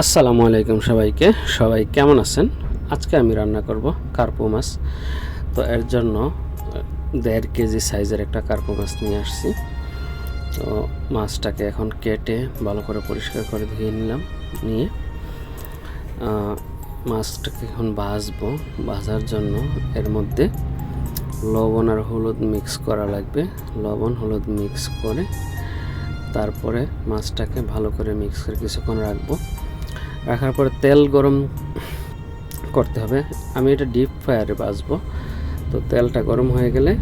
আসসালামু আলাইকুম সবাইকে। সবাই কেমন আছেন? আজকে আমি রান্না করব কার্পো মাছ। তো এর জন্য দেড় কেজি সাইজের একটা কার্পো মাছ নিয়ে আসছি। তো মাছটাকে এখন কেটে ভালো করে পরিষ্কার করে ধুয়ে নিলাম, নিয়ে মাছটাকে এখন ভাজবো। ভাজার জন্য এর মধ্যে লবণ আর হলুদ মিক্স করা লাগবে। লবণ, হলুদ মিক্স করে তারপরে মাছটাকে ভালো করে মিক্স করে কিছুক্ষণ রাখব। রাখার পরে তেল গরম করতে হবে। আমি এটা ডিপ ফ্রায়ারে ভাজবো। তো তেলটা গরম হয়ে গেলে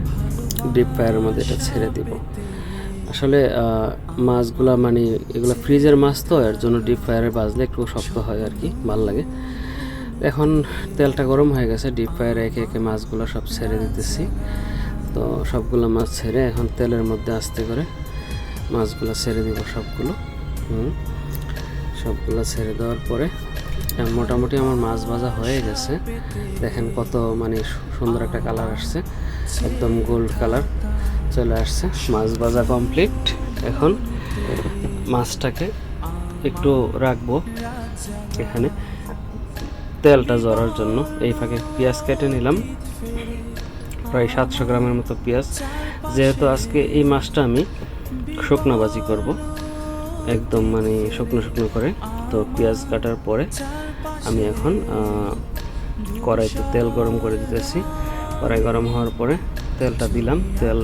ডিপ ফ্রায়ারের মধ্যে এটা ছেড়ে দিব। আসলে মাছগুলা মানে এগুলো ফ্রিজের মাছ তো, এর জন্য ডিপ ফ্রায়ারে বাজলে একটু শক্ত হয় আর কি, ভালো লাগে। এখন তেলটা গরম হয়ে গেছে ডিপ ফ্রায়ারে একে একে মাছগুলো সব ছেড়ে দিতেছি। তো সবগুলো মাছ ছেড়ে এখন তেলের মধ্যে আস্তে করে মাছগুলো ছেড়ে দিব সবগুলো। হুম। সবগুলো ছেড়ে দেওয়ার পরে মোটামুটি আমার মাছ ভাজা হয়ে গেছে। দেখেন কত মানে সুন্দর একটা কালার আসছে, একদম গোল্ড কালার চলে আসছে। মাছ ভাজা কমপ্লিট এখন মাছটাকে একটু রাখব এখানে তেলটা জড়ার জন্য। এই ফাঁকে পেঁয়াজ কেটে নিলাম, প্রায় সাতশো গ্রামের মতো পেঁয়াজ। যেহেতু আজকে এই মাছটা আমি শুকনো ভাজি করব একদম মানে শুকনো শুকনো করে। তো পেঁয়াজ কাটার পরে আমি এখন কড়াইতে তেল গরম করে দিতেছি। কড়াই গরম হওয়ার পরে তেলটা দিলাম। তেল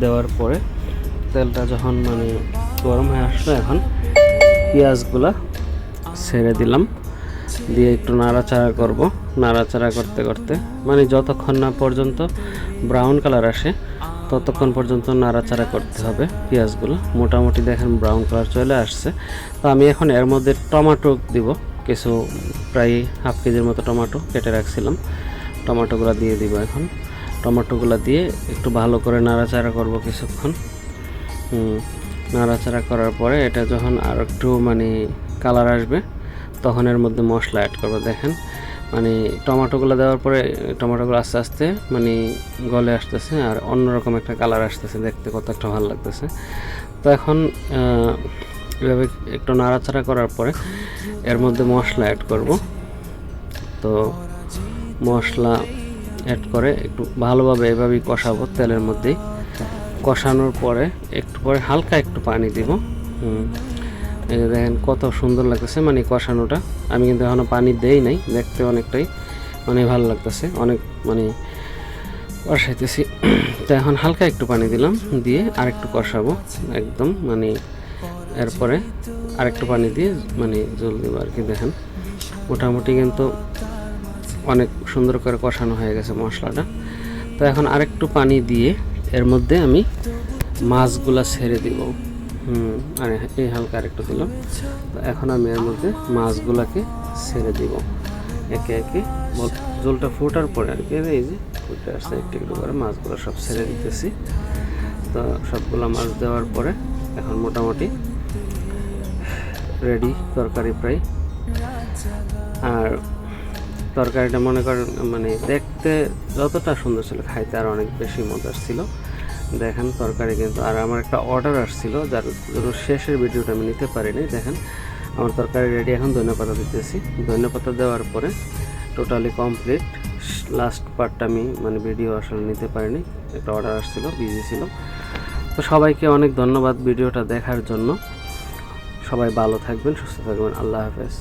দেওয়ার পরে তেলটা যখন মানে গরম হয়ে আসলো এখন, পেঁয়াজগুলা ছেড়ে দিলাম। দিয়ে একটু নাড়াচাড়া করব। নাড়াচাড়া করতে করতে মানে যতক্ষণ না পর্যন্ত ব্রাউন কালার আসে ততক্ষণ পর্যন্ত নাড়াচাড়া করতে হবে পেঁয়াজগুলো। মোটামুটি দেখেন ব্রাউন কালার চলে আসছে। তো আমি এখন এর মধ্যে টমাটো দিব। কিছু প্রায় হাফ কেজির মতো টমাটো কেটে রাখছিলাম। টমেটোগুলো দিয়ে দিব এখন। টমেটোগুলো দিয়ে একটু ভালো করে নাড়াচাড়া করব কিছুক্ষণ। নাড়াচাড়া করার পরে এটা যখন আর একটু মানে কালার আসবে, তখন এর মধ্যে মশলা অ্যাড করব। দেখেন মানে টমেটোগুলো দেওয়ার পরে টমেটোগুলো আস্তে আস্তে মানে গলে আসতেছে আর অন্যরকম একটা কালার আসতেছে। দেখতে কত একটা ভালো লাগতেছে। তো এখন এভাবে একটু নাড়াচাড়া করার পরে এর মধ্যে মশলা অ্যাড করব। তো মশলা অ্যাড করে একটু ভালোভাবে এভাবেই কষাবো তেলের মধ্যেই। কষানোর পরে একটু পরে হালকা একটু পানি দিব। হুম। দেখেন, কত সুন্দর লাগতেছে মানে কষানোটা। আমি কিন্তু এখনও পানি দেই নাই, দেখতে অনেকটাই মানে ভালো লাগতেছে, অনেক মানে কষাইতেছি। তো এখন হালকা একটু পানি দিলাম, দিয়ে আরেকটু কষাবো, একদম মানে এরপরে আরেকটু পানি দিয়ে মানে জল দেবো আর কি, দেখেন। মোটামুটি কিন্তু অনেক সুন্দর করে কষানো হয়ে গেছে মশলাটা। তো এখন আরেকটু পানি দিয়ে এর মধ্যে আমি মাছগুলা ছেড়ে দিব। হুম, আর এই হালকা আরেকটু দিলাম তো এখন আমি এর মধ্যে মাছগুলোকে ছেড়ে দিব। একে একে জলটা ফোটার পরে আর কি এই যে, ফুটে আসছে একটু একটু করে, মাছগুলো সব ছেড়ে দিতেছি। তো সবগুলো মাছ দেওয়ার পরে এখন মোটামুটি রেডি, তরকারি প্রায়। আর তরকারিটা মনে করেন মানে দেখতে যতটা সুন্দর ছিল, খাইতে আর অনেক বেশি মজার ছিল। দেখেন তরকারি কিন্তু, আর আমার একটা অর্ডার আসছিল, যার জন্য শেষের ভিডিওটা আমি নিতে পারিনি, দেখেন। আমার তরকারি রেডি এখন ধন্যপাতা দিতেছি। ধন্যপাতা দেওয়ার পরে টোটালি কমপ্লিট লাস্ট পার্টটা আমি মানে ভিডিও আসলে নিতে পারিনি, একটা অর্ডার আসছিল বিজি ছিল। তো সবাইকে অনেক ধন্যবাদ ভিডিওটা দেখার জন্য। সবাই ভালো থাকবেন, সুস্থ থাকবেন, আল্লাহ হাফেজ।